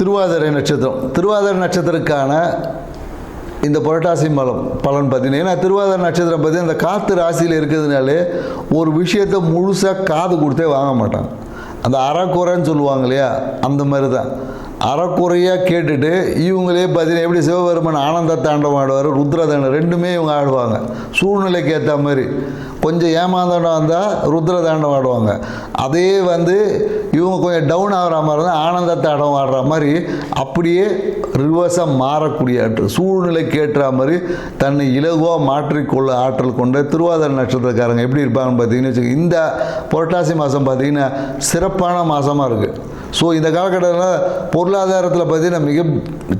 திருவாதிரை நட்சத்திரம். திருவாதிரை நட்சத்திரக்கான இந்த புரட்டாசி மலம் பலன் பார்த்தீங்கன்னா ஏன்னா திருவாதிரை நட்சத்திரம் பற்றி அந்த காற்று ராசியில் இருக்கிறதுனாலே ஒரு விஷயத்தை முழுசாக காது கொடுத்தே வாங்க மாட்டாங்க. அந்த அறக்குறைன்னு சொல்லுவாங்க இல்லையா? அந்த மாதிரி தான் அறக்குறையாக கேட்டுட்டு இவங்களே பார்த்தீங்கன்னா எப்படி சிவபெருமன் ஆனந்த தாண்டவம் ஆடுவார் ருத்ரதாண்டம் ரெண்டுமே இவங்க ஆடுவாங்க. சூழ்நிலைக்கு ஏற்ற மாதிரி. கொஞ்சம் ஏமாந்தாண்டம் வந்தால் ருத்ர தாண்டம் ஆடுவாங்க. அதே வந்து இவங்க கொஞ்சம் டவுன் ஆகிற மாதிரி இருந்தால் ஆனந்த தாண்டம் ஆடுற மாதிரி அப்படியே ரிவர்ஸாக மாறக்கூடிய ஆற்றல் சூழ்நிலைக்கு ஏற்ற மாதிரி தன்னை இலகுவாக மாற்றிக்கொள்ள ஆற்றல் கொண்ட திருவாதிரை நட்சத்திரக்காரங்க எப்படி இருப்பாங்கன்னு பார்த்தீங்கன்னு வச்சுக்கோங்க இந்த புரட்டாசி மாதம் பார்த்தீங்கன்னா சிறப்பான மாதமாக இருக்குது ஸோ இந்த காலகட்டத்தில் பொருளாதாரத்தில் பார்த்தீங்கன்னா மிக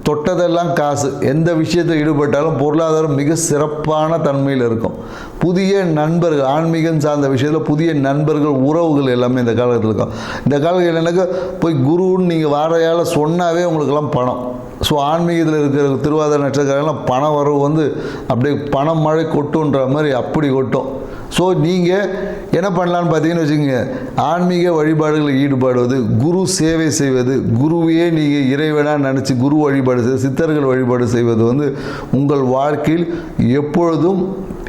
தொட்டதெல்லாம் காசு. எந்த விஷயத்தில் ஈடுபட்டாலும் பொருளாதாரம் மிக சிறப்பான தன்மையில் இருக்கும். புதிய நண்பர்கள் ஆன்மீகம் சார்ந்த விஷயத்தில் புதிய நண்பர்கள் உறவுகள் எல்லாமே இந்த காலகட்டத்தில் இருக்கும். இந்த காலகட்டத்தில் எனக்கு போய் குருன்னு நீங்கள் வாரையால் சொன்னாவே உங்களுக்கெல்லாம் பணம். ஸோ ஆன்மீகத்தில் இருக்கிற திருவாதிரை நட்சத்திரங்கள்லாம் பண வரவு வந்து அப்படியே பணம் மழை கொட்டுன்ற மாதிரி அப்படி கொட்டும். ஸோ நீங்கள் என்ன பண்ணலான்னு பார்த்தீங்கன்னு வச்சுக்கோங்க. ஆன்மீக வழிபாடுகளில் ஈடுபடுவது குரு சேவை செய்வது குருவையே நீங்கள் இறைவனாக நினச்சி குரு வழிபாடு செய்வது சித்தர்கள் வழிபாடு செய்வது வந்து உங்கள் வாழ்க்கையில் எப்பொழுதும்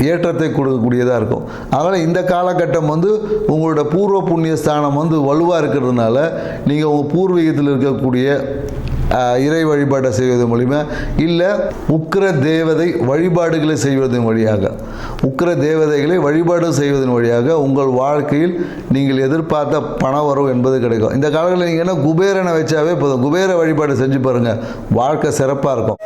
ஏற்றத்தை கொடுக்கக்கூடியதாக இருக்கும். அதனால் இந்த காலகட்டம் வந்து உங்களோட பூர்வ புண்ணிய ஸ்தானம் வந்து வலுவாக இருக்கிறதுனால நீங்கள் உங்கள் பூர்வீகத்தில் இருக்கக்கூடிய இறை வழிபாட்டை செய்வது மூலிமா இல்லை உக்கிர தேவதை வழிபாடுகளை செய்வதன் வழியாக. உக்கிர தேவதைகளை வழிபாடு செய்வதன் வழியாக உங்கள் வாழ்க்கையில் நீங்கள் எதிர்பார்த்த பண வரவு என்பது கிடைக்கும். இந்த காலங்களில் நீங்கள் என்ன குபேரனை வச்சாவே போதும். குபேர வழிபாடு செஞ்சு பாருங்கள் வாழ்க்கை சிறப்பாக இருக்கும்.